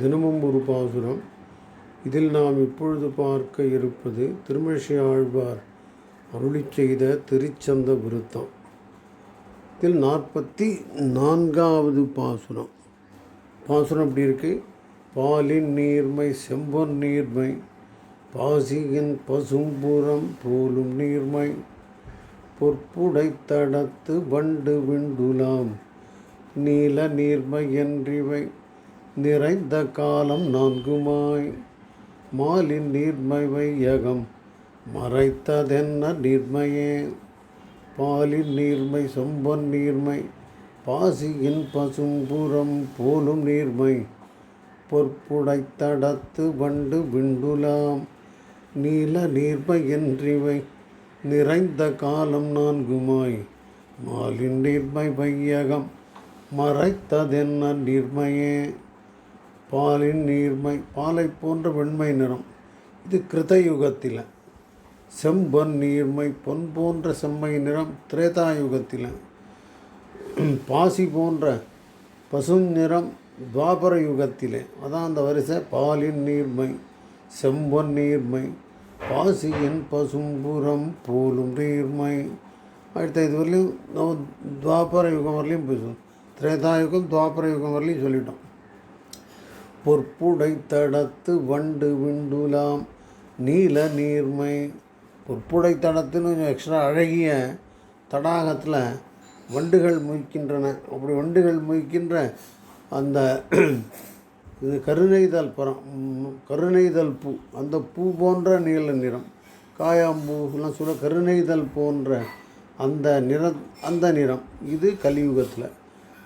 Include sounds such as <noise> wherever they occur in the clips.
தினமும் ஒரு பாசுரம். இதில் நாம் இப்பொழுது பார்க்க இருப்பது திருமழிசை ஆழ்வார் அருளி செய்த திருச்சந்த விருத்தம். இதில் நாற்பத்தி நான்காவது பாசுரம். பாசுரம் அப்படி இருக்கு? பாலின் நீர்மை செம்பொன் நீர்மை பாசியின் பசும்புறம் போலும் நீர்மை பொற்புடை தடத்து வண்டு விண்டுலாம் நீல நீர்மை என்றிவை நிறைந்த காலம் நான்குமாய். மாலின் நீர்மை வையகம் மறைத்ததென்ன நீர்மையே? பாலின் நீர்மை சொம்பன் நீர்மை பாசியின் பசும்புறம் போலும் நீர்மை. பொற்புடைத்தடத்து வண்டு விண்டுலாம் நீல நீர்மை என்றிவை. நிறைந்த காலம் நான்குமாய். மாலின் நீர்மை வையகம் மறைத்ததென்ன நீர்மையே? பாலின் நீர்மை பாலை போன்ற வெண்மை நிறம். இது கிருதயுகத்தில். செம்பொன் நீர்மை பொன் போன்ற செம்மை நிறம் திரேதாயுகத்தில். பாசி போன்ற பசும் நிறம் துவாபர யுகத்திலே. அதான் அந்த வரிசை பாலின் நீர்மை செம்பொன் நீர்மை பாசியின் பசும்புறம் போலும் நீர்மை. அடுத்த இது வரலையும் நம்ம துவாபர யுகம் வரலையும் பேசுவோம் திரேதாயுகம் துவாபர யுகம் வரலையும் சொல்லிட்டோம். பொற்புடை தடத்து வண்டு விண்டுலாம் நீல நீர்மை. பொற்புடை தடத்துன்னு கொஞ்சம் எக்ஸ்ட்ரா அழகிய தடாகத்தில் வண்டுகள் மொய்க்கின்றன. அப்படி வண்டுகள் மொய்க்கின்ற அந்த <clears throat> இது கருணைதல் பரம் கருணைதல் பூ அந்த பூ போன்ற நீல நிறம். காயாம்பூலாம் சொல்ல கருணைதல் போன்ற அந்த நிற அந்த நிறம். இது கலியுகத்தில்.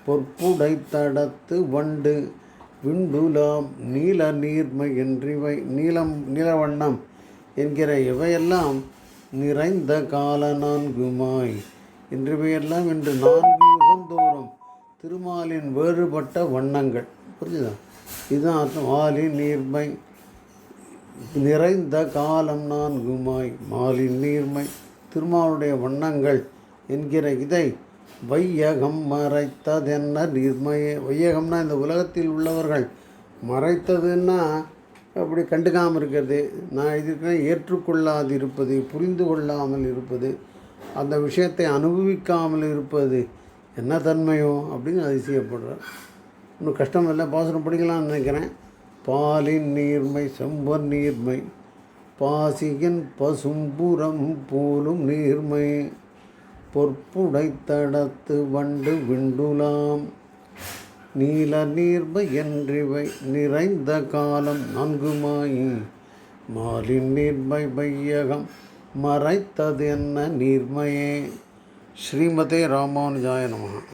பொற்புடை தடத்து வண்டு விண்டுலாம் நீல நீர்மை என்றிவை நீலம் நீலவண்ணம் என்கிற இவையெல்லாம் நிறைந்த கால நான்குமாய். என்றிவையெல்லாம் இன்று நான்கு யுகந்தோறும் திருமாலின் வேறுபட்ட வண்ணங்கள். புரிஞ்சுதா? இதுதான் அர்த்தம். ஆலின் நீர்மை நிறைந்த காலம் நான்குமாய். மாலின் நீர்மை திருமாலுடைய வண்ணங்கள் என்கிற இதை வையகம் மறைத்ததென்ன நீர்மையே? வையகம்னா இந்த உலகத்தில் உள்ளவர்கள். மறைத்ததுன்னா அப்படி கண்டுக்காமல் இருக்கிறது. நான் இதுக்கு ஏற்றுக்கொள்ளாது இருப்பது புரிந்து கொள்ளாமல் இருப்பது அந்த விஷயத்தை அனுபவிக்காமல் இருப்பது. என்ன தன்மையோ? அப்படின்னு அதிசயப்படுறேன் இன்னும் கஷ்டம் இல்லை பாசனம் படிக்கலாம்னு நினைக்கிறேன். பாலின் நீர்மை செம்பன் நீர்மை பாசியின் பசும்புறம் போலும் நீர்மை. பொற்புடைத்தடத்து வண்டு விண்டுலாம். நீல நீர்மை என்றிவை நிறைந்த காலம் நான்குமாய் மாலின் நீர்மை பையகம் மறைத்தது என்ன நீர்மையே. ஸ்ரீமதே ராமானுஜாய நமகா